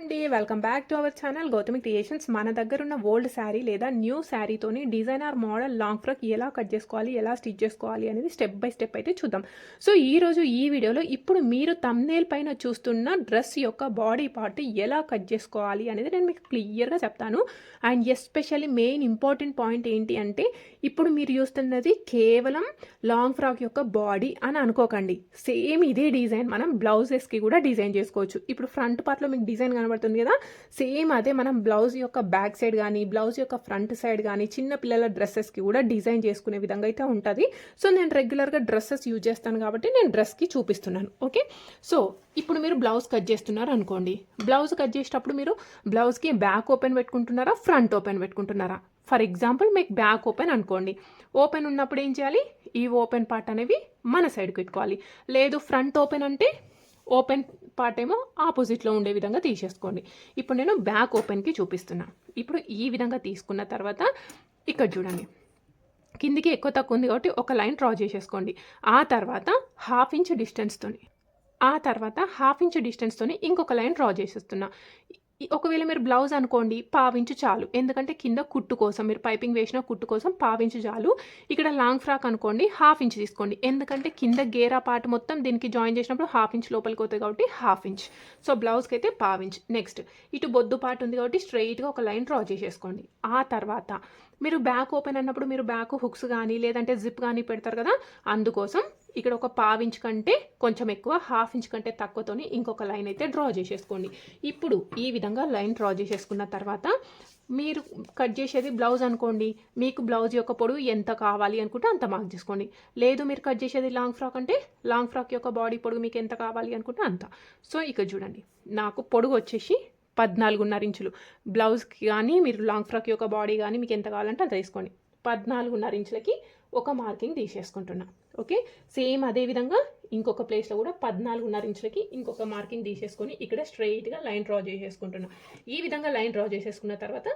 అండి. Welcome back to our channel Gautami creations. మన దగ్గర ఉన్న ఓల్డ్ శారీ లేదా న్యూ శారీతోని డిజైనర్ మోడల్ లాంగ్ ఫ్రాక్ ఎలా కట్ చేసుకోవాలి ఎలా స్టిచ్ చేసుకోవాలి అనేది స్టెప్ బై స్టెప్ అయితే చూద్దాం. సో ఈ రోజు ఈ వీడియోలో ఇప్పుడు మీరు తమ్నేల్ పైన చూస్తున్న డ్రెస్ యొక్క బాడీ పార్ట్ ఎలా కట్ చేసుకోవాలి అనేది నేను మీకు క్లియర్గా చెప్తాను. And especially main important point ఏంటి అంటే ఇప్పుడు మీరు చూస్తున్నది కేవలం లాంగ్ ఫ్రాక్ యొక్క బాడీ అని అనుకోకండి. సేమ్ ఇదే డిజైన్ మనం బ్లౌజెస్కి కూడా డిజైన్ చేసుకోవచ్చు. ఇప్పుడు ఫ్రంట్ పార్ట్లో మీకు డిజైన్ కనబడుతుంది కదా. సేమ్ అదే మనం బ్లౌజ్ యొక్క బ్యాక్ సైడ్ కానీ బ్లౌజ్ యొక్క ఫ్రంట్ సైడ్ కానీ చిన్న పిల్లల డ్రెస్సెస్కి కూడా డిజైన్ చేసుకునే విధంగా అయితే ఉంటుంది. సో నేను రెగ్యులర్గా డ్రెస్సెస్ యూజ్ చేస్తాను కాబట్టి నేను డ్రెస్కి చూపిస్తున్నాను. ఓకే? సో ఇప్పుడు మీరు బ్లౌజ్ కట్ చేస్తున్నారు అనుకోండి. బ్లౌజ్ కట్ చేసేటప్పుడు మీరు బ్లౌజ్కి బ్యాక్ ఓపెన్ పెట్టుకుంటున్నారా ఫ్రంట్ ఓపెన్ పెట్టుకుంటున్నారా? ఫర్ ఎగ్జాంపుల్ మీకు బ్యాక్ ఓపెన్ అనుకోండి. ఓపెన్ ఉన్నప్పుడు ఏం చేయాలి? ఈ ఓపెన్ పార్ట్ అనేవి మన సైడ్కి పెట్టుకోవాలి. లేదు ఫ్రంట్ ఓపెన్ అంటే ఓపెన్ పార్ట్ ఏమో ఆపోజిట్లో ఉండే విధంగా తీసేసుకోండి. ఇప్పుడు నేను బ్యాక్ ఓపెన్కి చూపిస్తున్నా. ఇప్పుడు ఈ విధంగా తీసుకున్న తర్వాత ఇక్కడ చూడండి. కిందికి ఎక్కువ తక్కువ ఉంది కాబట్టి ఒక లైన్ డ్రా చేసేసుకోండి. ఆ తర్వాత హాఫ్ ఇంచ్ డిస్టెన్స్తో ఆ తర్వాత హాఫ్ ఇంచ్ డిస్టెన్స్తో ఇంకొక లైన్ డ్రా చేసేస్తున్నా. ఒకవేళ మీరు బ్లౌజ్ అనుకోండి పావించు చాలు. ఎందుకంటే కింద కుట్టు కోసం మీరు పైపింగ్ వేసిన కుట్టు కోసం పావించు చాలు. ఇక్కడ లాంగ్ ఫ్రాక్ అనుకోండి హాఫ్ ఇంచ్ తీసుకోండి. ఎందుకంటే కింద గేరా పార్ట్ మొత్తం దీనికి జాయిన్ చేసినప్పుడు హాఫ్ ఇంచ్ లోపలికి అవుతుంది కాబట్టి హాఫ్ ఇంచ్ సో బ్లౌజ్కి అయితే పావించ్. నెక్స్ట్ ఇటు బొద్దు పార్ట్ ఉంది కాబట్టి స్ట్రైట్గా ఒక లైన్ డ్రా చేసేసుకోండి. ఆ తర్వాత మీరు బ్యాక్ ఓపెన్ అన్నప్పుడు మీరు బ్యాక్ హుక్స్ కానీ లేదంటే జిప్ కానీ పెడతారు కదా అందుకోసం ఇక్కడ ఒక పావు ఇంచ్ కంటే కొంచెం ఎక్కువ హాఫ్ ఇంచ్ కంటే తక్కువతోని ఇంకొక లైన్ అయితే డ్రా చేసేసుకోండి. ఇప్పుడు ఈ విధంగా లైన్ డ్రా చేసేసుకున్న తర్వాత మీరు కట్ చేసేది బ్లౌజ్ అనుకోండి మీకు బ్లౌజ్ యొక్క పొడవు ఎంత కావాలి అనుకుంటే అంత మార్క్ చేసుకోండి. లేదు మీరు కట్ చేసేది లాంగ్ ఫ్రాక్ అంటే లాంగ్ ఫ్రాక్ యొక్క బాడీ పొడుగు మీకు ఎంత కావాలి అనుకుంటే అంత. సో ఇక్కడ చూడండి నాకు పొడుగు వచ్చేసి పద్నాలుగున్నర ఇంచులు. బ్లౌజ్కి కానీ మీరు లాంగ్ ఫ్రాక్ యొక్క బాడీ కానీ మీకు ఎంత కావాలంటే అంత తీసుకోండి. పద్నాలుగున్నర ఇంచులకి ఒక మార్కింగ్ తీసేసుకుంటున్నాను ఓకే? సేమ్ అదే విధంగా ఇంకొక ప్లేస్లో కూడా పద్నాలుగున్నర ఇంచులకి ఇంకొక మార్కింగ్ తీసేసుకొని ఇక్కడ స్ట్రైట్గా లైన్ డ్రా చేసేసుకుంటున్నా. ఈ విధంగా లైన్ డ్రా చేసేసుకున్న తర్వాత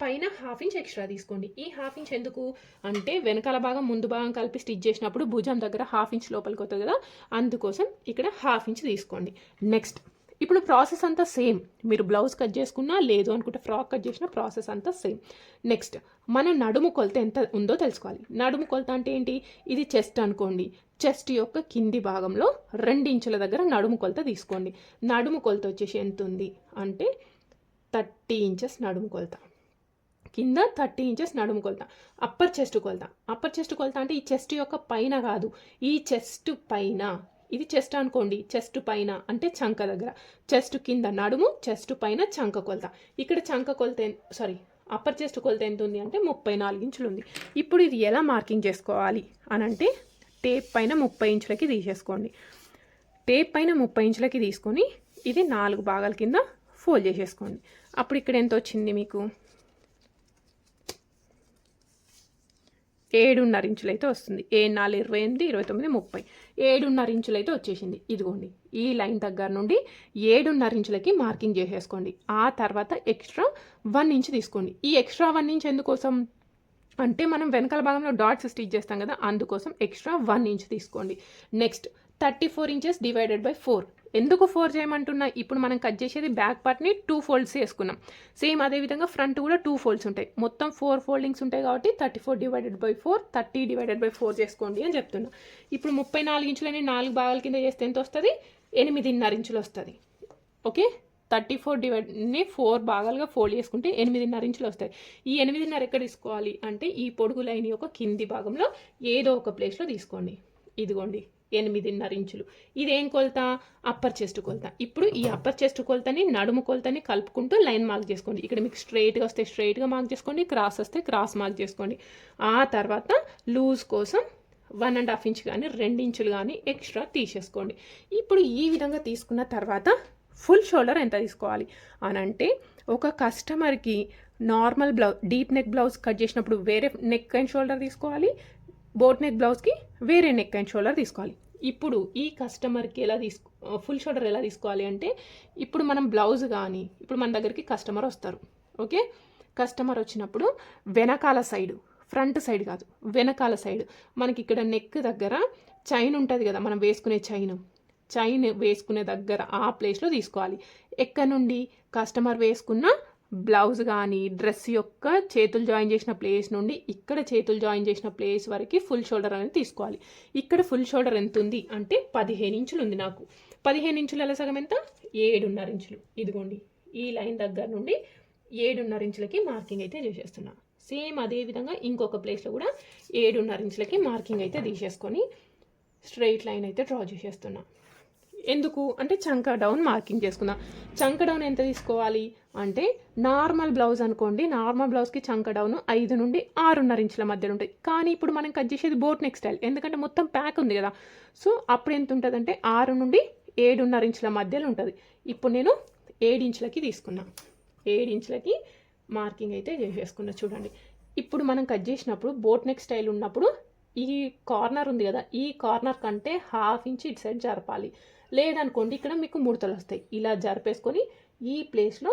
పైన హాఫ్ ఇంచ్ ఎక్స్ట్రా తీసుకోండి. ఈ హాఫ్ ఇంచ్ ఎందుకు? అంటే వెనకాల భాగం ముందు భాగం కలిపి స్టిచ్ చేసినప్పుడు భుజం దగ్గర హాఫ్ ఇంచ్ లోపలికి వస్తుంది కదా? అందుకోసం ఇక్కడ హాఫ్ ఇంచ్ తీసుకోండి. నెక్స్ట్ ఇప్పుడు ప్రాసెస్ అంతా సేమ్. మీరు బ్లౌజ్ కట్ చేసుకున్నా లేదు అనుకుంటే ఫ్రాక్ కట్ చేసిన ప్రాసెస్ అంతా సేమ్. నెక్స్ట్ మన నడుము కొలత ఎంత ఉందో తెలుసుకోవాలి. నడుము కొలత అంటే ఏంటి? ఇది చెస్ట్ అనుకోండి. చెస్ట్ యొక్క కింది భాగంలో రెండు ఇంచుల దగ్గర నడుము కొలత తీసుకోండి. నడుము కొలత వచ్చేసి ఎంత ఉంది అంటే థర్టీ ఇంచెస్ నడుము కొలత. కింద థర్టీ ఇంచెస్ నడుము కొలత. అప్పర్ చెస్ట్ కొలత. అప్పర్ చెస్ట్ కొలత అంటే ఈ చెస్ట్ యొక్క పైన కాదు. ఈ చెస్ట్ పైన ఇది చెస్ట్ అనుకోండి చెస్ట్ పైన అంటే చంక దగ్గర. చెస్ట్ కింద నడుము చెస్ట్ పైన చంక కొలత. ఇక్కడ చంక కొలత సారీ అప్పర్ చెస్ట్ కొలత ఎంత ఉంది అంటే ముప్పై నాలుగు ఇంచులు ఉంది. ఇప్పుడు ఇది ఎలా మార్కింగ్ చేసుకోవాలి అని అంటే టేప్ పైన ముప్పై ఇంచులకి తీసేసుకోండి. టేప్ పైన ముప్పై ఇంచులకి తీసుకొని ఇది నాలుగు భాగాల కింద ఫోల్డ్ చేసేసుకోండి. అప్పుడు ఇక్కడ ఎంత వచ్చింది మీకు? ఏడున్నర ఇంచులు అయితే వస్తుంది. ఏ నాలుగు ఇరవై ఎనిమిది ఇరవై తొమ్మిది ముప్పై. ఏడున్నర ఇంచులు అయితే వచ్చేసింది. ఇదిగోండి ఈ లైన్ దగ్గర నుండి ఏడున్నర ఇంచులకి మార్కింగ్ చేసేసుకోండి. ఆ తర్వాత ఎక్స్ట్రా వన్ ఇంచ్ తీసుకోండి. ఈ ఎక్స్ట్రా వన్ ఇంచ్ ఎందుకోసం? అంటే మనం వెనకాల భాగంలో డాట్స్ స్టిచ్ చేస్తాం కదా అందుకోసం ఎక్స్ట్రా వన్ ఇంచ్ తీసుకోండి. Next thirty four inches divided by four. ఎందుకు ఫోర్ చేయమంటున్నా? ఇప్పుడు మనం కట్ చేసేది బ్యాక్ పార్ట్ని టూ ఫోల్డ్స్ వేసుకున్నాం సేమ్ అదేవిధంగా ఫ్రంట్ కూడా టూ ఫోల్డ్స్ ఉంటాయి. మొత్తం ఫోర్ ఫోల్డింగ్స్ ఉంటాయి కాబట్టి thirty four divided by four thirty divided by four చేసుకోండి అని చెప్తున్నా. ఇప్పుడు ముప్పై నాలుగు ఇంచులని నాలుగు భాగాల కింద చేస్తే ఎంత వస్తుంది? ఎనిమిదిన్నర ఇంచులు వస్తుంది. ఓకే? థర్టీ ఫోర్ డివైడ్ని ఫోర్ భాగాలుగా ఫోల్డ్ చేసుకుంటే ఎనిమిదిన్నర ఇంచులు వస్తాయి. ఈ ఎనిమిదిన్నర ఎక్కడ తీసుకోవాలి అంటే ఈ పొడుగు లైన్ యొక్క కింది భాగంలో ఏదో ఒక ప్లేస్లో తీసుకోండి. ఇదిగోండి. ఎనిమిదిన్నర ఇంచులు. ఇదేం కొలత? అప్పర్ చెస్ట్ కొలత. ఇప్పుడు ఈ అప్పర్ చెస్ట్ కొలతని నడుము కొలతని కలుపుకుంటూ లైన్ మార్క్ చేసుకోండి. ఇక్కడ మీకు స్ట్రైట్గా వస్తే స్ట్రైట్గా మార్క్ చేసుకోండి క్రాస్ వస్తే క్రాస్ మార్క్ చేసుకోండి. ఆ తర్వాత లూజ్ కోసం వన్ అండ్ హాఫ్ ఇంచ్ కానీ రెండు ఇంచులు కానీ ఎక్స్ట్రా తీసేసుకోండి. ఇప్పుడు ఈ విధంగా తీసుకున్న తర్వాత ఫుల్ షోల్డర్ ఎంత తీసుకోవాలి? అని అంటే ఒక కస్టమర్కి normal blouse deep neck blouse cut చేసినప్పుడు వేరే నెక్ అండ్ షోల్డర్ తీసుకోవాలి. బోట్ నెక్ బ్లౌజ్కి వేరే నెక్ అండ్ షోల్డర్ తీసుకోవాలి. ఇప్పుడు ఈ కస్టమర్కి ఎలా తీసుకో ఫుల్ షోల్డర్ ఎలా తీసుకోవాలి అంటే ఇప్పుడు మనం బ్లౌజ్ కానీ ఇప్పుడు మన దగ్గరికి కస్టమర్ వస్తారు ఓకే? కస్టమర్ వచ్చినప్పుడు వెనకాల సైడు ఫ్రంట్ సైడ్ కాదు వెనకాల సైడ్ మనకి ఇక్కడ నెక్ దగ్గర చైన్ ఉంటుంది కదా మనం వేసుకునే చైన్ చైన్ వేసుకునే దగ్గర ఆ ప్లేస్లో తీసుకోవాలి. ఎక్కడ నుండి? కస్టమర్ వేసుకున్న బ్లౌజ్ కానీ డ్రెస్ యొక్క చేతులు జాయిన్ చేసిన ప్లేస్ నుండి ఇక్కడ చేతులు జాయిన్ చేసిన ప్లేస్ వరకు ఫుల్ షోల్డర్ అనేది తీసుకోవాలి. ఇక్కడ ఫుల్ షోల్డర్ ఎంత ఉంది అంటే పదిహేను ఇంచులు ఉంది నాకు. పదిహేను ఇంచుల సగం ఎంత? ఏడున్నర ఇంచులు. ఇదిగోండి. ఈ లైన్ దగ్గర నుండి ఏడున్నర ఇంచులకి మార్కింగ్ అయితే చేసేస్తున్నా. సేమ్ అదే విధంగా ఇంకొక ప్లేస్లో కూడా ఏడున్నర ఇంచులకి మార్కింగ్ అయితే తీసేసుకొని స్ట్రైట్ లైన్ అయితే డ్రా చేసేస్తున్నా. ఎందుకు? అంటే చంక డౌన్ మార్కింగ్ చేసుకుందాం చంక డౌన్ ఎంత తీసుకోవాలి? అంటే నార్మల్ బ్లౌజ్ అనుకోండి నార్మల్ బ్లౌజ్కి చంక డౌన్ ఐదు నుండి ఆరున్నర ఇంచుల మధ్యలో ఉంటుంది కానీ ఇప్పుడు మనం కట్ చేసేది బోట్ నెక్ స్టైల్ ఎందుకంటే మొత్తం ప్యాక్ ఉంది కదా. సో అప్పుడు ఎంత ఉంటుంది అంటే ఆరు నుండి ఏడున్నర ఇంచుల మధ్యలో ఉంటుంది. ఇప్పుడు నేను ఏడు ఇంచులకి తీసుకున్నా. ఏడు ఇంచులకి మార్కింగ్ అయితే చేసేసుకున్నా చూడండి. ఇప్పుడు మనం కట్ చేసినప్పుడు బోట్ నెక్ స్టైల్ ఉన్నప్పుడు ఈ కార్నర్ ఉంది కదా ఈ కార్నర్ కంటే హాఫ్ ఇంచ్ ఇటు సైడ్ జరపాలి. లేదనుకోండి ఇక్కడ మీకు ముడతలు వస్తాయి. ఇలా జరిపేసుకొని ఈ ప్లేస్లో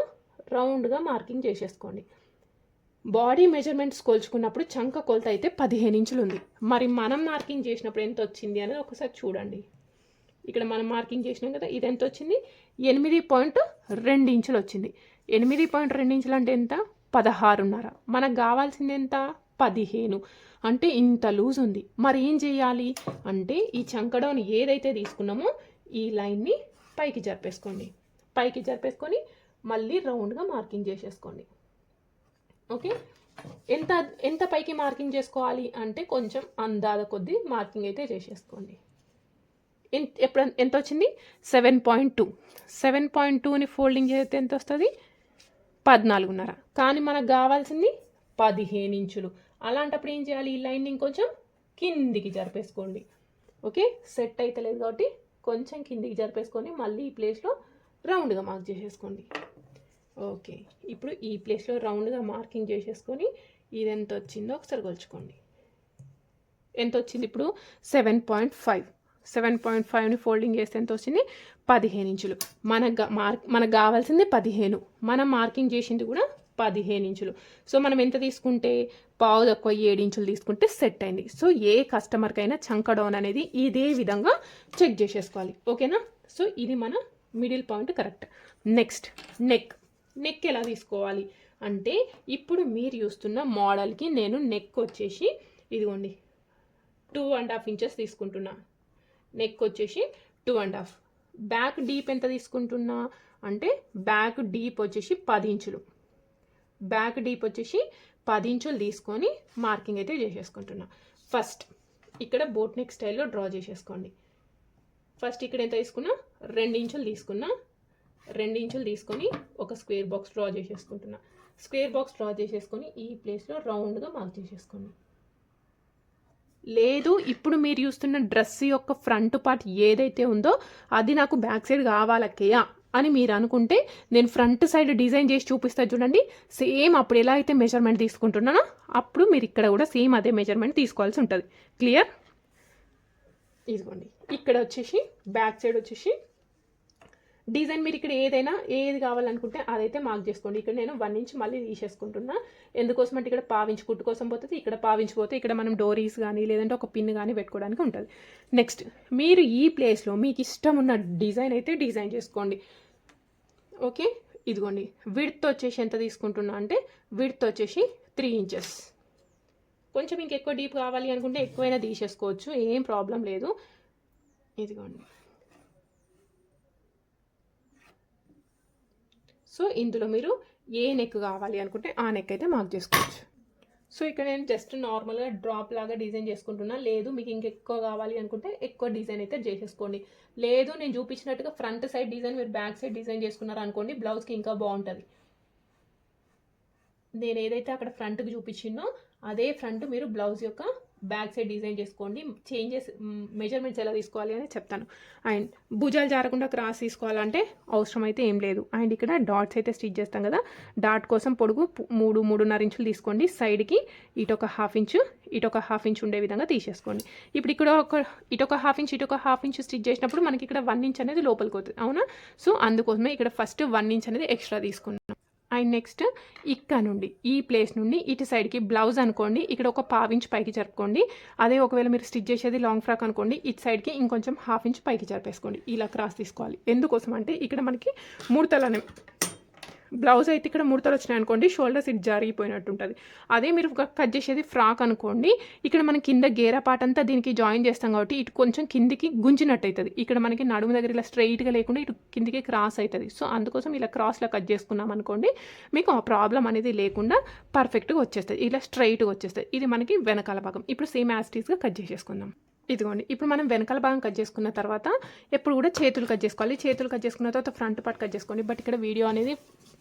రౌండ్గా మార్కింగ్ చేసేసుకోండి. బాడీ మెజర్మెంట్స్ కొలుచుకున్నప్పుడు చంక కొలత అయితే పదిహేను ఇంచులు ఉంది మరి మనం మార్కింగ్ చేసినప్పుడు ఎంత వచ్చింది అనేది ఒకసారి చూడండి. ఇక్కడ మనం మార్కింగ్ చేసినాం కదా ఇది ఎంత వచ్చింది ఎనిమిది పాయింట్ రెండు ఇంచులు వచ్చింది ఎనిమిది పాయింట్ రెండు ఇంచులు అంటే ఎంత? పదహారున్నర. మనకు కావాల్సింది ఎంత? పదిహేను. అంటే ఇంత లూజ్ ఉంది. మరి ఏం చేయాలి? అంటే ఈ చంకడౌన్ ఏదైతే తీసుకున్నామో ఈ లైన్ని పైకి జరిపేసుకోండి. పైకి జరిపేసుకొని మళ్ళీ రౌండ్గా మార్కింగ్ చేసేసుకోండి. ఓకే? ఎంత ఎంత పైకి మార్కింగ్ చేసుకోవాలి అంటే కొంచెం అందాద కొద్దీ మార్కింగ్ అయితే చేసేసుకోండి. ఎప్పుడు ఎంత వచ్చింది seven point two. Seven point టూని ఫోల్డింగ్ చేస్తే ఎంత వస్తుంది పద్నాలుగున్నర. కానీ మనకు కావాల్సింది పదిహేను ఇంచులు. అలాంటప్పుడు ఏం చేయాలి? ఈ లైనింగ్ కొంచెం కిందికి జరిపేసుకోండి. ఓకే? సెట్ అయితే లేదు కాబట్టి కొంచెం కిందికి జరిపేసుకొని మళ్ళీ ఈ ప్లేస్లో రౌండ్గా మార్క్ చేసేసుకోండి. ఓకే. ఇప్పుడు ఈ ప్లేస్లో రౌండ్గా మార్కింగ్ చేసేసుకొని ఇది ఎంత వచ్చిందో ఒకసారి కొలుచుకోండి. ఎంత వచ్చింది ఇప్పుడు? Seven point five. Seven point ఫైవ్ని folding చేస్తే ఎంత వచ్చింది? పదిహేను ఇంచులు. మనకు మార్క్ మనకు కావాల్సింది పదిహేను. మనం మార్కింగ్ చేసింది కూడా పదిహేను ఇంచులు. సో మనం ఎంత తీసుకుంటే పావు తక్కువ ఏడు ఇంచులు తీసుకుంటే సెట్ అయింది. సో ఏ కస్టమర్కైనా చంక డౌన్ అనేది ఇదే విధంగా చెక్ చేసేసుకోవాలి. ఓకేనా? సో ఇది మన middle point correct. Next neck. Neck ఎలా తీసుకోవాలి? అంటే ఇప్పుడు మీరు చూస్తున్న మోడల్కి నేను నెక్ వచ్చేసి ఇదిగోండి టూ అండ్ హాఫ్ ఇంచెస్ తీసుకుంటున్నా. నెక్ వచ్చేసి two and half. Back deep ఎంత తీసుకుంటున్నా? అంటే బ్యాక్ డీప్ వచ్చేసి పది ఇంచులు. బ్యాక్ డీప్ వచ్చేసి పది ఇంచులు తీసుకొని మార్కింగ్ అయితే చేసేసుకుంటున్నా. ఫస్ట్ ఇక్కడ బోట్ నెక్ స్టైల్లో డ్రా చేసేసుకోండి. ఫస్ట్ ఇక్కడ ఎంత తీసుకున్నా? రెండు ఇంచులు తీసుకున్నా. రెండు ఇంచులు తీసుకొని ఒక స్క్వేర్ బాక్స్ డ్రా చేసేసుకుంటున్నా. స్క్వేర్ బాక్స్ డ్రా చేసేసుకొని ఈ ప్లేస్లో రౌండ్గా మార్క్ చేసేసుకోండి. లేదు ఇప్పుడు మీరు చూస్తున్న డ్రెస్ యొక్క ఫ్రంట్ పార్ట్ ఏదైతే ఉందో అది నాకు బ్యాక్ సైడ్ కావాలక్కయ్యా అని మీరు అనుకుంటే నేను ఫ్రంట్ సైడ్ డిజైన్ చేసి చూపిస్తా చూడండి. సేమ్ అప్పుడు ఎలా అయితే మెజర్మెంట్ తీసుకుంటున్నానో అప్పుడు మీరు ఇక్కడ కూడా సేమ్ అదే మెజర్మెంట్ తీసుకోవాల్సి ఉంటుంది. క్లియర్? ఇదిగోండి. ఇక్కడ వచ్చేసి బ్యాక్ సైడ్ వచ్చేసి డిజైన్ మీరు ఇక్కడ ఏదైనా ఏది కావాలనుకుంటే అదైతే మార్క్ చేసుకోండి. ఇక్కడ నేను వన్ ఇంచ్ మళ్ళీ తీసేసుకుంటున్నా. ఎందుకోసం అంటే ఇక్కడ పావించి కుట్టు కోసం పోతుంది ఇక్కడ పావించి పోతే ఇక్కడ మనం డోరీస్ కానీ లేదంటే ఒక పిన్ కానీ పెట్టుకోవడానికి ఉంటుంది. నెక్స్ట్ మీరు ఈ ప్లేస్లో మీకు ఇష్టం ఉన్న డిజైన్ అయితే డిజైన్ చేసుకోండి. ఓకే ఇదిగోండి. విడ్త్ వచ్చేసి ఎంత తీసుకుంటున్నా అంటే విడ్త్ వచ్చేసి త్రీ ఇంచెస్ కొంచెం ఇంకెక్కువ డీప్ కావాలి అనుకుంటే ఎక్కువైనా తీసేసుకోవచ్చు. ఏం ప్రాబ్లం లేదు. ఇదిగోండి. సో ఇందులో మీరు ఏ నెక్ కావాలి అనుకుంటే ఆ నెక్ అయితే మార్క్ చేసుకోవచ్చు. సో ఇక్కడ నేను జస్ట్ నార్మల్గా డ్రాప్ లాగా డిజైన్ చేసుకుంటున్నా. లేదు మీకు ఇంకెక్కువ కావాలి అనుకుంటే ఎక్కువ డిజైన్ అయితే చేసేసుకోండి. లేదు నేను చూపించినట్టుగా ఫ్రంట్ సైడ్ డిజైన్ మీరు బ్యాక్ సైడ్ డిజైన్ చేసుకున్నారు అనుకోండి బ్లౌజ్కి ఇంకా బాగుంటుంది. నేను ఏదైతే అక్కడ ఫ్రంట్కి చూపించినో అదే ఫ్రంట్ మీరు బ్లౌజ్ యొక్క బ్యాక్ సైడ్ డిజైన్ చేసుకోండి. చేంజెస్ మెజర్మెంట్స్ ఎలా తీసుకోవాలి అని చెప్తాను. అండ్ భుజాలు జారకుండా క్రాస్ తీసుకోవాలంటే అవసరం అయితే ఏం లేదు. అండ్ ఇక్కడ డాట్స్ అయితే స్టిచ్ చేస్తాం కదా. డాట్ కోసం పొడుగు మూడు మూడున్నర ఇంచులు తీసుకోండి. సైడ్కి ఇటొక హాఫ్ ఇంచు ఇటొక హాఫ్ ఇంచ్ ఉండే విధంగా తీసేసుకోండి. ఇప్పుడు ఇక్కడ ఒక ఇటొక హాఫ్ ఇంచ్ ఇటొక హాఫ్ ఇంచ్ స్టిచ్ చేసినప్పుడు మనకి ఇక్కడ వన్ ఇంచ్ అనేది లోపలికి అవుతుంది అవునా? సో అందుకోసమే ఇక్కడ ఫస్ట్ వన్ ఇంచ్ అనేది ఎక్స్ట్రా తీసుకున్నాం. అండ్ నెక్స్ట్ ఇక్కడ నుండి ఈ ప్లేస్ నుండి ఇటు సైడ్కి బ్లౌజ్ అనుకోండి ఇక్కడ ఒక పావు ఇంచ్ పైకి జరుపుకోండి. అదే ఒకవేళ మీరు స్టిచ్ చేసేది లాంగ్ ఫ్రాక్ అనుకోండి ఇటు సైడ్కి ఇంకొంచెం హాఫ్ ఇంచ్ పైకి జరిపేసుకోండి. ఇలా క్రాస్ తీసుకోవాలి. ఎందుకోసం అంటే ఇక్కడ మనకి ముడతలనే బ్లౌజ్ అయితే ఇక్కడ ముడతలు వచ్చినాయి అనుకోండి షోల్డర్స్ ఇటు జారిపోయినట్టు ఉంటుంది అదే మీరు కట్ చేసేది ఫ్రాక్ అనుకోండి ఇక్కడ మనం కింద గేరా పాట అంతా దీనికి జాయిన్ చేస్తాం కాబట్టి ఇటు కొంచెం కిందికి గుంజినట్టు అవుతుంది ఇక్కడ మనకి నడుము దగ్గర ఇలా స్ట్రైట్గా లేకుండా ఇటు కిందికి క్రాస్ అవుతుంది సో అందుకోసం ఇలా క్రాస్లో కట్ చేసుకున్నాం అనుకోండి మీకు ఆ ప్రాబ్లం అనేది లేకుండా పర్ఫెక్ట్గా వచ్చేస్తుంది. ఇలా స్ట్రైట్గా వచ్చేస్తుంది. ఇది మనకి వెనకాల భాగం. ఇప్పుడు సేమ్ యాస్టీస్గా కట్ చేసేసుకుందాం. ఇదిగోండి ఇప్పుడు మనం వెనకాల భాగం కట్ చేసుకున్న తర్వాత ఎప్పుడు కూడా చేతులు కట్ చేసుకోవాలి. చేతులు కట్ చేసుకున్న తర్వాత ఫ్రంట్ పార్ట్ కట్ చేసుకోండి. బట్ ఇక్కడ వీడియో అనేది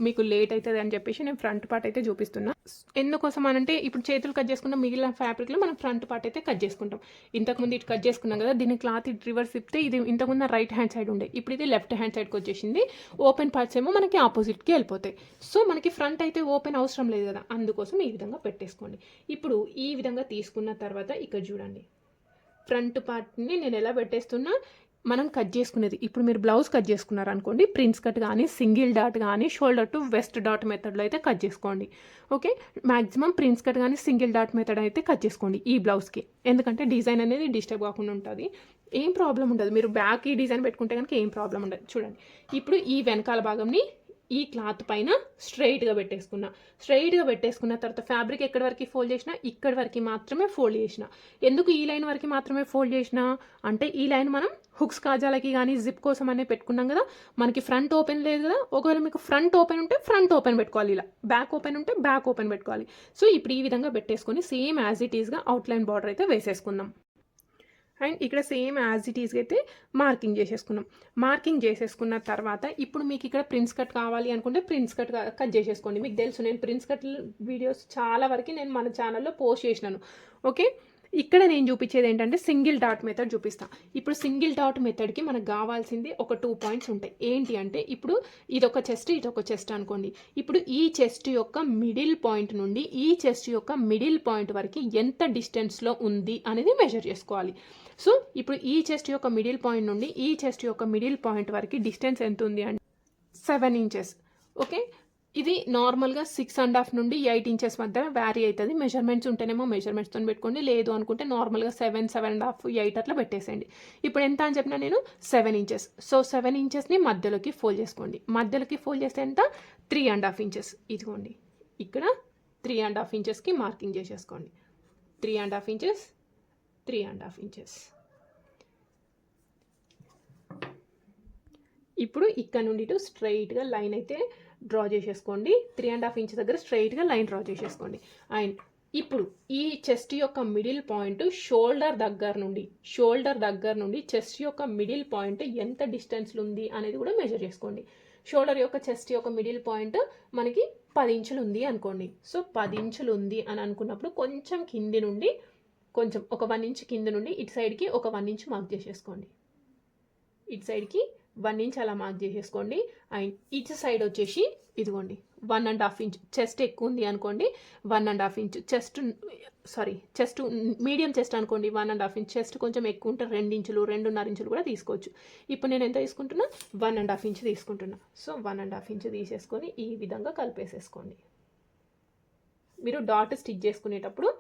మీకు లేట్ అవుతుంది అని చెప్పేసి నేను ఫ్రంట్ పార్ట్ అయితే చూపిస్తున్నా. ఎందుకోసం అనంటే ఇప్పుడు చేతులు కట్ చేసుకున్న మిగిలిన ఫ్యాబ్రిక్లో మనం ఫ్రంట్ పార్ట్ అయితే కట్ చేసుకుంటాం. ఇంతకుముందు ఇటు కట్ చేసుకున్నాం కదా దీని క్లాత్ ఇటు రివర్స్ ఇప్పితే ఇది ఇంతకుముందు రైట్ హ్యాండ్ సైడ్ ఉండే. ఇప్పుడు ఇది లెఫ్ట్ హ్యాండ్ సైడ్కి వచ్చేసింది. ఓపెన్ పార్ట్స్ ఏమో మనకి ఆపోజిట్కి వెళ్ళిపోతాయి. సో మనకి ఫ్రంట్ అయితే ఓపెన్ అవసరం లేదు కదా. అందుకోసం ఈ విధంగా పెట్టేసుకోండి. ఇప్పుడు ఈ విధంగా తీసుకున్న తర్వాత ఇక్కడ చూడండి. ఫ్రంట్ పార్ట్ని నేను ఎలా పెట్టేస్తున్నా మనం కట్ చేసుకునేది. ఇప్పుడు మీరు బ్లౌజ్ కట్ చేసుకున్నారు అనుకోండి ప్రిన్స్ కట్ కానీ సింగిల్ డాట్ కానీ షోల్డర్ టు వెస్ట్ డాట్ మెథడ్లో అయితే కట్ చేసుకోండి. ఓకే? మ్యాక్సిమం ప్రిన్స్ కట్ కానీ సింగిల్ డాట్ మెథడ్ అయితే కట్ చేసుకోండి ఈ బ్లౌజ్కి. ఎందుకంటే డిజైన్ అనేది డిస్టర్బ్ కాకుండా ఉంటుంది. ఏం ప్రాబ్లం ఉండదు. మీరు బ్యాక్ ఈ డిజైన్ పెట్టుకుంటే కనుక ఏం ప్రాబ్లం ఉండదు. చూడండి. ఇప్పుడు ఈ వెనకాల భాగంని ఈ క్లాత్ పైన స్ట్రైట్గా పెట్టేసుకున్నా. స్ట్రైట్గా పెట్టేసుకున్న తర్వాత ఫ్యాబ్రిక్ ఎక్కడి వరకు ఫోల్డ్ చేసినా ఇక్కడి వరకు మాత్రమే ఫోల్డ్ చేసిన. ఎందుకు ఈ లైన్ వరకు మాత్రమే ఫోల్డ్ చేసిన? అంటే ఈ లైన్ మనం హుక్స్ కాజాలకి కానీ జిప్ కోసం అనే పెట్టుకున్నాం కదా మనకి ఫ్రంట్ ఓపెన్ లేదు కదా ఒకవేళ మీకు ఫ్రంట్ ఓపెన్ ఉంటే ఫ్రంట్ ఓపెన్ పెట్టుకోవాలి ఇలా. బ్యాక్ ఓపెన్ ఉంటే బ్యాక్ ఓపెన్ పెట్టుకోవాలి. సో ఇప్పుడు ఈ విధంగా పెట్టేసుకొని సేమ్ యాజ్ ఇట్ ఈస్గా అవుట్లైన్ బార్డర్ అయితే వేసేసుకుందాం. అండ్ ఇక్కడ సేమ్ యాజ్ ఇట్ ఈస్గా అయితే మార్కింగ్ చేసేసుకున్నాం. మార్కింగ్ చేసేసుకున్న తర్వాత ఇప్పుడు మీకు ఇక్కడ ప్రిన్స్ కట్ కావాలి అనుకుంటే ప్రిన్స్ కట్ కట్ చేసేసుకోండి. మీకు తెలుసు నేను ప్రిన్స్ కట్ వీడియోస్ చాలా వరకు నేను మన ఛానల్లో పోస్ట్ చేసినాను. ఓకే? ఇక్కడ నేను చూపించేది ఏంటంటే సింగిల్ డాట్ మెథడ్ చూపిస్తా. ఇప్పుడు సింగిల్ డాట్ మెథడ్కి మనకు కావాల్సింది ఒక టూ పాయింట్స్ ఉంటాయి. ఏంటి అంటే ఇప్పుడు ఇదొక చెస్ట్ ఇదొక చెస్ట్ అనుకోండి. ఇప్పుడు ఈ చెస్ట్ యొక్క మిడిల్ పాయింట్ నుండి ఈ చెస్ట్ యొక్క మిడిల్ పాయింట్ వరకు ఎంత డిస్టెన్స్లో ఉంది అనేది మెజర్ చేసుకోవాలి. సో ఇప్పుడు ఈ చెస్ట్ యొక్క మిడిల్ పాయింట్ నుండి ఈ చెస్ట్ యొక్క మిడిల్ పాయింట్ వరకు డిస్టెన్స్ ఎంత ఉంది అంటే సెవెన్ ఇంచెస్. ఓకే? ఇది నార్మల్గా సిక్స్ అండ్ హాఫ్ నుండి ఎయిట్ ఇంచెస్ మధ్య వ్యారీ అవుతుంది. మెజర్మెంట్స్ ఉంటేనేమో మెజర్మెంట్స్తో పెట్టుకోండి. లేదు అనుకుంటే నార్మల్గా seven seven and half eight అట్లా పెట్టేసేయండి. ఇప్పుడు ఎంత అని చెప్పినా నేను సెవెన్ ఇంచెస్. సో సెవెన్ ఇంచెస్ని మధ్యలోకి ఫోల్డ్ చేసుకోండి. మధ్యలోకి ఫోల్డ్ చేస్తే ఎంత? Three and half inches. ఇదిగోండి. ఇక్కడ త్రీ అండ్ హాఫ్ ఇంచెస్కి మార్కింగ్ చేసేసుకోండి. Three and half inches three and half inches ఇప్పుడు ఇక్కడ నుండి ఇటు స్ట్రైట్గా లైన్ అయితే డ్రా చేసేసుకోండి. త్రీ అండ్ హాఫ్ ఇంచ్ దగ్గర స్ట్రైట్గా లైన్ డ్రా చేసేసుకోండి. అండ్ ఇప్పుడు ఈ చెస్ట్ యొక్క మిడిల్ పాయింట్ షోల్డర్ దగ్గర నుండి షోల్డర్ దగ్గర నుండి చెస్ట్ యొక్క మిడిల్ పాయింట్ ఎంత డిస్టెన్స్లో ఉంది అనేది కూడా మెజర్ చేసుకోండి. షోల్డర్ యొక్క చెస్ట్ యొక్క మిడిల్ పాయింట్ మనకి పది ఇంచులు ఉంది అనుకోండి. సో పది ఇంచులు ఉంది అని అనుకున్నప్పుడు కొంచెం కింది నుండి కొంచెం ఒక వన్ ఇంచ్ కింద నుండి ఇటు సైడ్కి ఒక వన్ ఇంచ్ మార్క్ చేసేసుకోండి. ఇటు సైడ్కి వన్ ఇంచ్ అలా మార్క్ చేసేసుకోండి. అండ్ ఇటు సైడ్ వచ్చేసి ఇదిగోండి one and half inch chest ఎక్కువ ఉంది అనుకోండి one and half inch chest sorry chest medium chest అనుకోండి one and half inch chest కొంచెం ఎక్కువ ఉంటే రెండు ఇంచులు రెండున్నర ఇంచులు కూడా తీసుకోవచ్చు. ఇప్పుడు నేను ఎంత తీసుకుంటున్నా? వన్ అండ్ హాఫ్ ఇంచ్ తీసుకుంటున్నా. So one and half inch తీసేసుకొని ఈ విధంగా కలిపేసేసుకోండి. మీరు డాట్ స్టిచ్ చేసుకునేటప్పుడు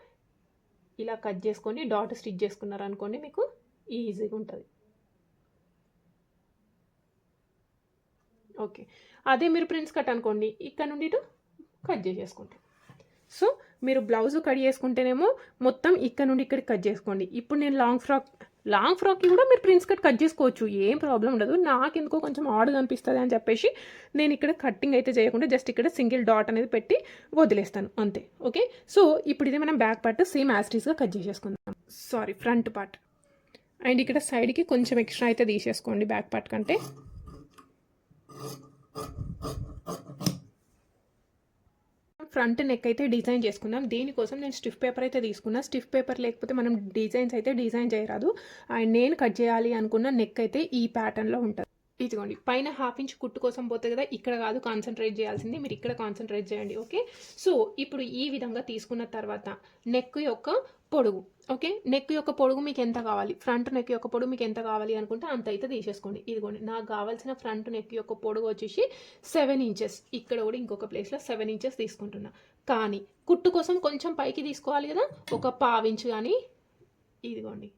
ఇలా కట్ చేసుకొని డాట్ స్టిచ్ చేసుకున్నారు అనుకోండి మీకు ఈజీగా ఉంటుంది. ఓకే అదే మీరు ప్రిన్స్ కట్ అనుకోండి ఇక్కడ నుండి ఇటు కట్ చేసేసుకుంటాం. సో మీరు బ్లౌజ్ కట్ చేసుకుంటేనేమో మొత్తం ఇక్కడ నుండి ఇక్కడికి కట్ చేసుకోండి. ఇప్పుడు నేను లాంగ్ ఫ్రాక్ లాంగ్ ఫ్రాక్కి కూడా మీరు ప్రిన్స్ కట్ కట్ చేసుకోవచ్చు. ఏం ప్రాబ్లం ఉండదు. నాకు ఎందుకో కొంచెం ఆడుగా అనిపిస్తుంది అని చెప్పేసి నేను ఇక్కడ కట్టింగ్ అయితే చేయకుండా జస్ట్ ఇక్కడ సింగిల్ డాట్ అనేది పెట్టి వదిలేస్తాను. అంతే. ఓకే సో ఇప్పుడు ఇది మనం బ్యాక్ పార్ట్ సేమ్ యాస్టీస్గా కట్ చేసేసుకుందాం. సారీ ఫ్రంట్ పార్ట్ అండ్ ఇక్కడ సైడ్కి కొంచెం ఎక్స్ట్రా అయితే తీసేసుకోండి బ్యాక్ పార్ట్ కంటే. ఫ్రంట్ నెక్ అయితే డిజైన్ చేసుకుందాం. దీనికోసం నేను స్టిఫ్ పేపర్ అయితే తీసుకున్నా. స్టిఫ్ పేపర్ లేకపోతే మనం డిజైన్స్ అయితే డిజైన్ చేయరాదు. అండ్ నేను కట్ చేయాలి అనుకున్న నెక్ అయితే ఈ ప్యాటర్న్లో ఉంటుంది. ఇదిగోండి. పైన హాఫ్ ఇంచ్ కుట్టు కోసం పోతే కదా ఇక్కడ కాదు కాన్సన్ట్రేట్ చేయాల్సింది. మీరు ఇక్కడ కాన్సన్ట్రేట్ చేయండి. ఓకే? సో ఇప్పుడు ఈ విధంగా తీసుకున్న తర్వాత నెక్ యొక్క పొడుగు ఓకే? నెక్ యొక్క పొడుగు మీకు ఎంత కావాలి? ఫ్రంట్ నెక్ యొక్క పొడుగు మీకు ఎంత కావాలి అనుకుంటే అంత అయితే తీసేసుకోండి. ఇదిగోండి నాకు కావాల్సిన ఫ్రంట్ నెక్ యొక్క పొడుగు వచ్చేసి సెవెన్ ఇంచెస్. ఇక్కడ కూడా ఇంకొక ప్లేస్లో సెవెన్ ఇంచెస్ తీసుకుంటున్నా. కానీ కుట్టు కోసం కొంచెం పైకి తీసుకోవాలి కదా? ఒక పావించు కానీ ఇదిగోండి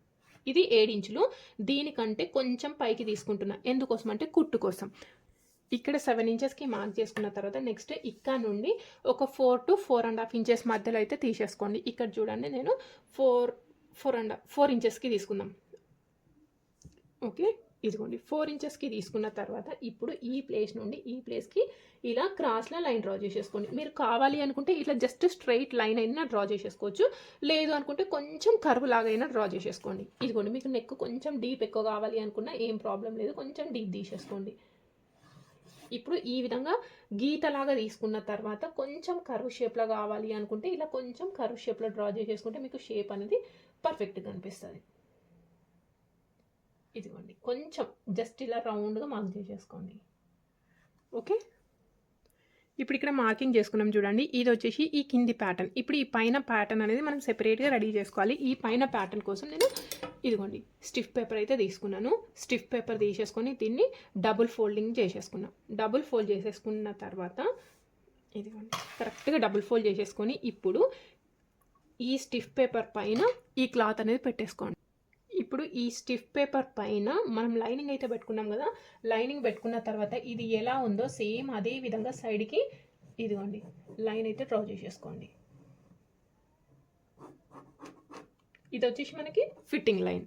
ఇది ఏడించులు దీనికంటే కొంచెం పైకి తీసుకుంటున్నా. ఎందుకోసం అంటే కుట్టు కోసం. ఇక్కడ సెవెన్ ఇంచెస్కి మార్క్ చేసుకున్న తర్వాత నెక్స్ట్ ఇక్కడ నుండి ఒక four to four and half inches మధ్యలో అయితే తీసేసుకోండి. ఇక్కడ చూడండి నేను ఫోర్ ఫోర్ అండ్ ఫోర్ ఇంచెస్కి తీసుకుందాం. ఓకే? ఇదిగోండి ఫోర్ ఇంచెస్కి తీసుకున్న తర్వాత ఇప్పుడు ఈ ప్లేస్ నుండి ఈ ప్లేస్కి ఇలా క్రాస్లో లైన్ డ్రా చేసేసుకోండి. మీరు కావాలి అనుకుంటే ఇట్లా జస్ట్ స్ట్రైట్ లైన్ అయినా డ్రా చేసేసుకోవచ్చు. లేదు అనుకుంటే కొంచెం కర్వ్ లాగా అయినా డ్రా చేసేసుకోండి. ఇదిగోండి మీకు నెక్ కొంచెం డీప్ ఎక్కువ కావాలి అనుకున్నా ఏం ప్రాబ్లం లేదు. కొంచెం డీప్ తీసేసుకోండి. ఇప్పుడు ఈ విధంగా గీతలాగా తీసుకున్న తర్వాత కొంచెం కరువు షేప్లో కావాలి అనుకుంటే ఇలా కొంచెం కరువు షేప్లో డ్రా చేసేసుకుంటే మీకు షేప్ అనేది పర్ఫెక్ట్గా అనిపిస్తుంది. ఇదిగోండి కొంచెం జస్ట్ ఇలా రౌండ్గా మార్క్ చేసేసుకోండి. ఓకే? ఇప్పుడు ఇక్కడ మార్కింగ్ చేసుకున్నాం చూడండి ఇది వచ్చేసి ఈ కింది ప్యాటర్న్ ఇప్పుడు ఈ పైన ప్యాటర్న్ అనేది మనం సెపరేట్గా రెడీ చేసుకోవాలి. ఈ పైన ప్యాటర్న్ కోసం నేను ఇదిగోండి స్టిఫ్ పేపర్ అయితే తీసుకున్నాను. స్టిఫ్ పేపర్ తీసేసుకొని దీన్ని డబుల్ ఫోల్డింగ్ చేసేసుకున్నాం. డబుల్ ఫోల్డ్ చేసేసుకున్న తర్వాత ఇదిగోండి కరెక్ట్గా డబుల్ ఫోల్డ్ చేసేసుకొని ఇప్పుడు ఈ స్టిఫ్ పేపర్ పైన ఈ క్లాత్ అనేది పెట్టేసుకోండి. ఇప్పుడు ఈ స్టిఫ్ పేపర్ పైన మనం లైనింగ్ అయితే పెట్టుకున్నాం కదా లైనింగ్ పెట్టుకున్న తర్వాత ఇది ఎలా ఉందో సేమ్ అదే విధంగా సైడ్కి ఇదిగోండి లైన్ అయితే డ్రా చేసేసుకోండి. ఇది వచ్చేసి మనకి ఫిట్టింగ్ లైన్.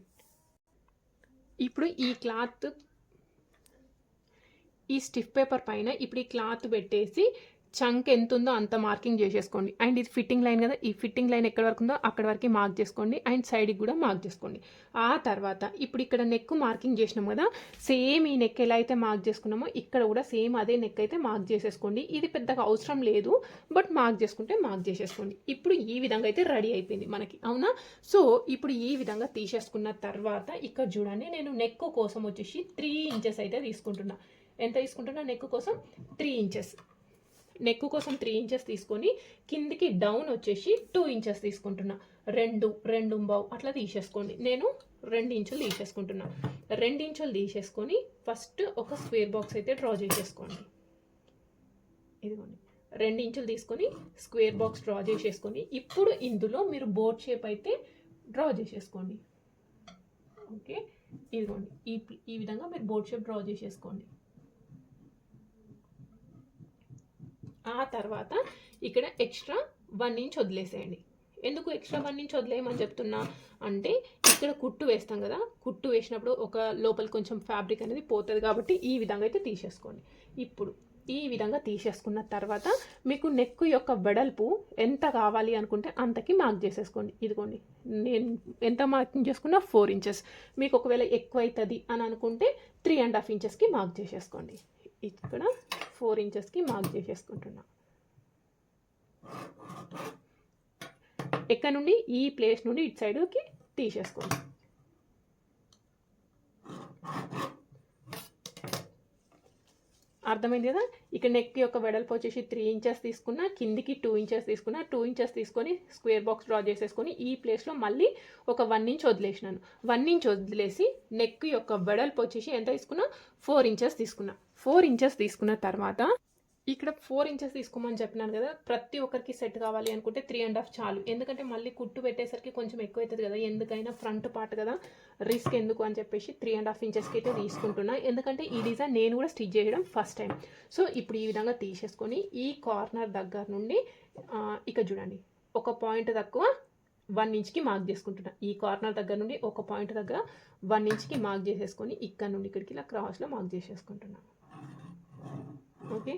ఇప్పుడు ఈ క్లాత్ ఈ స్టిఫ్ పేపర్ పైన ఇప్పుడు ఈ క్లాత్ పెట్టేసి చంక్ ఎంత ఉందో అంత మార్కింగ్ చేసేసుకోండి. అండ్ ఇది ఫిట్టింగ్ లైన్ కదా ఈ ఫిట్టింగ్ లైన్ ఎక్కడ వరకు ఉందో అక్కడ వరకు మార్క్ చేసుకోండి. అండ్ సైడ్కి కూడా మార్క్ చేసుకోండి. ఆ తర్వాత ఇప్పుడు ఇక్కడ నెక్ మార్కింగ్ చేసినాం కదా సేమ్ ఈ నెక్ ఎలా అయితే మార్క్ చేసుకున్నామో ఇక్కడ కూడా సేమ్ అదే నెక్ అయితే మార్క్ చేసేసుకోండి. ఇది పెద్దగా అవసరం లేదు బట్ మార్క్ చేసుకుంటే మార్క్ చేసేసుకోండి. ఇప్పుడు ఈ విధంగా అయితే రెడీ అయిపోయింది మనకి అవునా? సో ఇప్పుడు ఈ విధంగా తీసేసుకున్న తర్వాత ఇక్కడ చూడండి నేను నెక్ కోసం వచ్చేసి త్రీ ఇంచెస్ అయితే తీసుకుంటున్నా. ఎంత తీసుకుంటున్నా? నెక్ కోసం త్రీ ఇంచెస్ నెక్ కోసం త్రీ ఇంచెస్ తీసుకొని కిందికి డౌన్ వచ్చేసి టూ ఇంచెస్ తీసుకుంటున్నా. రెండు రెండు బావు అట్లా తీసేసుకోండి. నేను రెండు ఇంచులు తీసేసుకుంటున్నా. రెండు ఇంచులు తీసేసుకొని ఫస్ట్ ఒక స్క్వేర్ బాక్స్ అయితే డ్రా చేసేసుకోండి. ఇదిగోండి. రెండు ఇంచులు తీసుకొని స్క్వేర్ బాక్స్ డ్రా చేసేసుకొని ఇప్పుడు ఇందులో మీరు బోర్డ్ షేప్ అయితే డ్రా చేసేసుకోండి. ఓకే ఇదిగోండి. ఈ ఈ విధంగా మీరు బోర్డ్ షేప్ డ్రా చేసేసుకోండి. ఆ తర్వాత ఇక్కడ ఎక్స్ట్రా వన్ ఇంచ్ వదిలేసేయండి. ఎందుకు ఎక్స్ట్రా వన్ ఇంచ్ వదిలేయమని చెప్తున్నా అంటే ఇక్కడ కుట్టు వేస్తాం కదా కుట్టు వేసినప్పుడు ఒక లోపల కొంచెం ఫ్యాబ్రిక్ అనేది పోతుంది కాబట్టి ఈ విధంగా అయితే తీసేసుకోండి. ఇప్పుడు ఈ విధంగా తీసేసుకున్న తర్వాత మీకు నెక్ యొక్క వెడల్పు ఎంత కావాలి అనుకుంటే అంతకి మార్క్ చేసేసుకోండి. ఇదిగోండి నేను ఎంత మార్కింగ్ చేసుకున్నా ఫోర్ ఇంచెస్ మీకు ఒకవేళ ఎక్కువ అవుతుంది అని అనుకుంటే త్రీ అండ్ హాఫ్ ఇంచెస్కి మార్క్ చేసేసుకోండి. ఇక్కడ ఫోర్ ఇంచెస్కి మార్క్ చేసేసుకుంటున్నా. ఎక్కడ నుండి ఈ ప్లేస్ నుండి ఇటు సైడ్కి తీసేసుకోండి. అర్థమైంది కదా? ఇక్కడ నెక్ యొక్క వెడల్పు వచ్చేసి త్రీ ఇంచెస్ తీసుకున్నా కిందికి టూ ఇంచెస్ తీసుకున్నా టూ ఇంచెస్ తీసుకొని స్క్వేర్ బాక్స్ డ్రా చేసేసుకొని ఈ ప్లేస్లో మళ్ళీ ఒక వన్ ఇంచ్ వదిలేసినాను. వన్ ఇంచ్ వదిలేసి నెక్ యొక్క వెడల్పు వచ్చేసి ఎంత తీసుకున్నా? ఫోర్ ఇంచెస్ తీసుకున్నా. ఫోర్ ఇంచెస్ తీసుకున్న తర్వాత ఇక్కడ ఫోర్ ఇంచెస్ తీసుకోమని చెప్పినాను కదా ప్రతి ఒక్కరికి సెట్ కావాలి అనుకుంటే త్రీ అండ్ హాఫ్ చాలు. ఎందుకంటే మళ్ళీ కుట్టు పెట్టేసరికి కొంచెం ఎక్కువ అవుతుంది కదా ఎందుకైనా ఫ్రంట్ పార్ట్ కదా రిస్క్ ఎందుకు అని చెప్పేసి త్రీ అండ్ హాఫ్ ఇంచెస్కి అయితే తీసుకుంటున్నా. ఎందుకంటే ఈ డిజైన్ నేను కూడా స్టిచ్ చేయడం ఫస్ట్ టైం సో ఇప్పుడు ఈ విధంగా తీసేసుకొని ఈ కార్నర్ దగ్గర నుండి ఇక చూడండి ఒక పాయింట్ తక్కువ వన్ ఇంచ్కి మార్క్ చేసుకుంటున్నా. ఈ కార్నర్ దగ్గర నుండి ఒక పాయింట్ దగ్గర వన్ ఇంచ్కి మార్క్ చేసేసుకొని ఇక్కడ నుండి ఇక్కడికి ఇలా క్రాస్లో మార్క్ చేసేసుకుంటున్నాను ఓకే.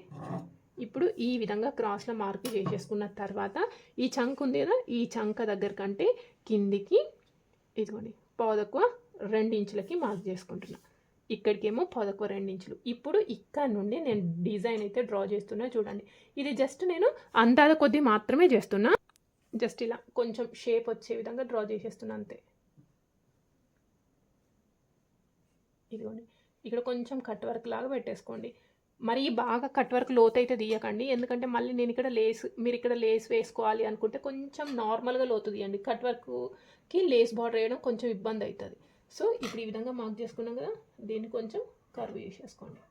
ఇప్పుడు ఈ విధంగా క్రాస్లో మార్క్ చేసేసుకున్న తర్వాత ఈ చంక్ ఉంది కదా ఈ చంక దగ్గర కంటే కిందికి ఇదిగోండి పావుదక్కువ రెండు ఇంచులకి మార్క్ చేసుకుంటున్నా. ఇక్కడికేమో పదకొ రెండు ఇంచులు. ఇప్పుడు ఇక్కడ నుండి నేను డిజైన్ అయితే డ్రా చేస్తున్నా చూడండి. ఇది జస్ట్ నేను అందాల కొద్దీ మాత్రమే చేస్తున్నా. జస్ట్ ఇలా కొంచెం షేప్ వచ్చే విధంగా డ్రా చేసేస్తున్నా అంతే. ఇదిగోండి. ఇక్కడ కొంచెం కట్ వర్క్ లాగా పెట్టేసుకోండి. మరీ బాగా కట్ వర్క్ లోతైతే అయితే తీయకండి. ఎందుకంటే మళ్ళీ నేను ఇక్కడ లేస్ మీరు ఇక్కడ లేస్ వేసుకోవాలి అనుకుంటే కొంచెం నార్మల్గా లోతు తీయండి కట్ వర్క్కి లేస్ బార్డర్ వేయడం కొంచెం ఇబ్బంది అవుతుంది సో ఇప్పుడు ఈ విధంగా మార్క్ చేసుకున్నాం కదా దీన్ని కొంచెం కర్వ్ చేసేసుకోండి.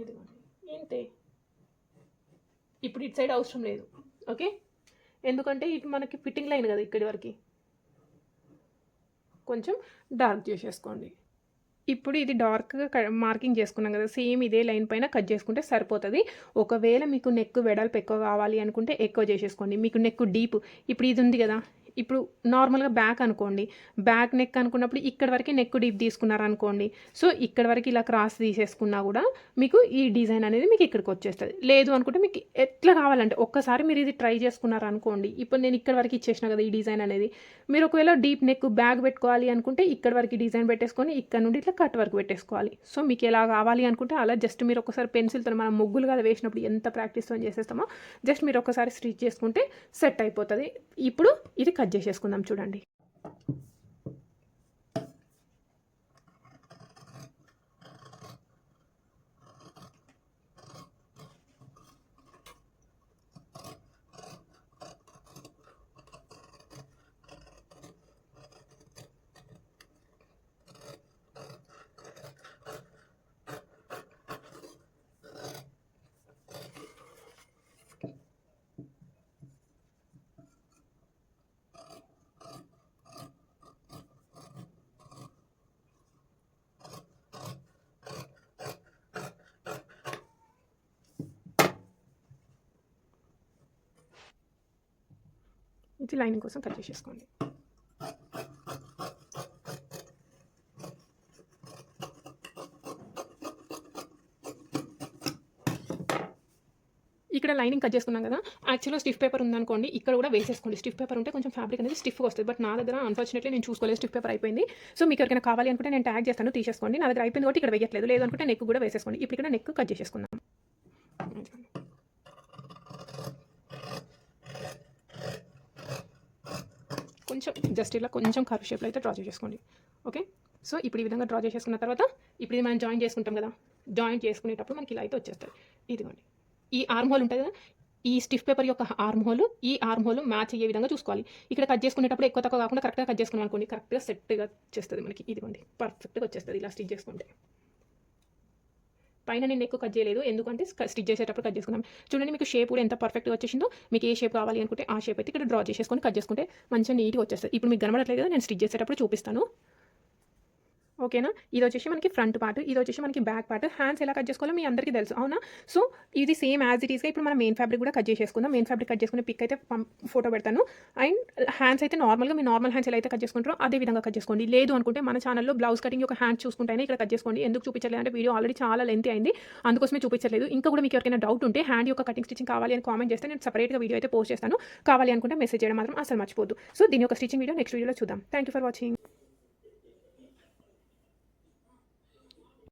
ఇదిగోండి. ఏంటే ఇప్పుడు ఇటు సైడ్ అవసరం లేదు. ఓకే? ఎందుకంటే ఇటు మనకి ఫిట్టింగ్ లైన్ కదా ఇక్కడి వరకు. కొంచెం డార్క్ చేసేసుకోండి. ఇప్పుడు ఇది డార్క్గా మార్కింగ్ చేసుకున్నాం కదా సేమ్ ఇదే లైన్ పైన కట్ చేసుకుంటే సరిపోతుంది. ఒకవేళ మీకు నెక్ వెడల్పు ఎక్కువ కావాలి అనుకుంటే ఎక్కువ చేసేసుకోండి. మీకు నెక్ డీప్ ఇప్పుడు ఇది ఉంది కదా ఇప్పుడు నార్మల్గా బ్యాక్ అనుకోండి. బ్యాక్ నెక్ అనుకున్నప్పుడు ఇక్కడ వరకు నెక్ డీప్ తీసుకున్నారు అనుకోండి సో ఇక్కడ వరకు ఇలా క్రాస్ తీసేసుకున్నా కూడా మీకు ఈ డిజైన్ అనేది మీకు ఇక్కడికి వచ్చేస్తుంది. లేదు అనుకుంటే మీకు ఎట్లా కావాలంటే ఒక్కసారి మీరు ఇది ట్రై చేసుకున్నారు అనుకోండి ఇప్పుడు నేను ఇక్కడ వరకు ఇచ్చేసిన కదా ఈ డిజైన్ అనేది. మీరు ఒకవేళ డీప్ నెక్ బ్యాగ్ పెట్టుకోవాలి అనుకుంటే ఇక్కడ వరకు డిజైన్ పెట్టేసుకొని ఇక్కడ నుండి ఇట్లా కట్ వరకు పెట్టేసుకోవాలి. సో మీకు ఎలా కావాలి అనుకుంటే అలా జస్ట్ మీరు ఒకసారి పెన్సిల్తో మనం ముగ్గులు కదా వేసినప్పుడు ఎంత ప్రాక్టీస్తో చేసేస్తామో జస్ట్ మీరు ఒకసారి స్టిచ్ చేసుకుంటే సెట్ అయిపోతుంది. ఇప్పుడు ఇది కట్ చేసేసుకుందాం చూడండి. ఇది లైనింగ్ కోసం కట్ చేసేసుకోండి ఇక్కడ లైనింగ్ కట్ చేసుకున్నాం కదా యాక్చువల్గా స్టిఫ్ పేపర్ ఉందనుకోండి ఇక్కడ కూడా వేసేసుకోండి స్టిఫ్ పేపర్ ఉంటే కొంచెం ఫ్యాబ్రిక్ అనేది స్టిఫ్గా వస్తుంది బట్ నా దగ్గర అన్ఫార్చునేట్లీ నేను చూసుకోలేదు స్టిఫ్ పేపర్ అయిపోయింది సో మీకు ఎవరికైనా కావాలి అనుకుంటే నేను ట్యాగ్ చేస్తాను తీసేసుకోండి నా దగ్గర అయిపోయింది కాబట్టి ఇక్కడ వేయట్లేదు లేదు అనుకుంటే నెక్ కూడా వేసేసుకోండి ఇప్పుడు ఇక్కడ నెక్ కట్ చేసేసుకుందాం కొంచెం జస్ట్ ఇలా కొంచెం కర్వ్ షేప్లో అయితే డ్రా చేసేసుకోండి. ఓకే సో ఇప్పుడు ఈ విధంగా డ్రా చేసేసుకున్న తర్వాత ఇప్పుడు ఇది మనం జాయిన్ చేసుకుంటాం కదా? జాయిన్ చేసుకునేటప్పుడు మనకి ఇలా అయితే వచ్చేస్తుంది ఇదిగోండి. ఈ ఆర్మ్ హోల్ ఉంటుంది కదా? ఈ స్టిఫ్ పేపర్ యొక్క ఆర్మ్ హోల్ ఈ ఆర్మ్ హోల్ మ్యాచ్ అయ్యే విధంగా చూసుకోవాలి. ఇక్కడ కట్ చేసుకునేటప్పుడు ఎక్కువ తక్కువ కాకుండా కరెక్ట్గా కట్ చేసుకున్నాం అనుకోండి కరెక్ట్గా సెట్గా వచ్చేస్తుంది మనకి. ఇదిగోండి. పర్ఫెక్ట్గా వచ్చేస్తుంది ఇలా స్టిచ్ చేసుకుంటే. పైన నేను ఎక్కువ కట్ చేయలేదు. ఎందుకంటే స్టిచ్ చేసేటప్పుడు కట్ చేసుకున్నాం. చూడండి మీకు షేప్ కూడా ఎంత పర్ఫెక్ట్గా వచ్చేసిందో మీకు ఏ షేప్ కావాలి అనుకుంటే ఆ షేప్ అయితే ఇక్కడ డ్రా చేసేసుకొని కట్ చేసుకుంటే మంచిగా నీట్గా వచ్చేస్తుంది. ఇప్పుడు మీకు కనబడట్లేదు నేను స్టిచ్ చేసేటప్పుడు చూపిస్తాను. ఓకేనా? ఇది వచ్చేసి మనకి ఫ్రంట్ పార్ట్ ఇది వచ్చేసి మనకి బ్యాక్ పార్ట్. హ్యాండ్స్ ఎలా కట్ చేసుకోవాలో మీ అందరికీ తెలుసు అవునా? సో ఇది సేమ్ యాజ్ ఇట్ ఈస్గా ఇప్పుడు మనం మెయిన్ ఫ్యాబ్రిక్ కూడా కట్ చేసేసుకుందాం. మెయిన్ ఫ్యాబ్రిక్ కట్ చేసుకునే పిక్ అయితే ఫోటో పెడతాను. అండ్ హ్యాండ్స్ అయితే నార్మల్గా మీ నార్మల్ హ్యాండ్స్ ఎలా అయితే కట్ చేసుకుంటారో అదే విధంగా కట్ చేసుకోండి. లేదు అనుకుంటే మన ఛానల్లో బ్లౌజ్ కటింగ్ ఒక హ్యాండ్ చూసుకుంటేనే ఇక్కడ కట్ చేసుకోండి. ఎందుకు చూపించలేదు అంటే వీడియో ఆల్రెడీ చాలా లెంత్ అయింది. అందుకోసమే చూపించలేదు ఇంకా కూడా మీకు ఎవరికైనా డౌట్ ఉంటే హ్యాండ్ యొక్క కటింగ్ స్టిచింగ్ కావాలి అని కామెంట్ చేస్తే నేను సపరేట్గా వీడియో అయితే పోస్ట్ చేస్తాను. కావాలి అనుకుంటే మెసేజ్ చేయడం మాత్రం అసలు మర్చిపోద్దు సో దీని యొక్క స్టిచింగ్ వీడియో నెక్స్ట్ వీడియోలో చూద్దాం. Thank you for watching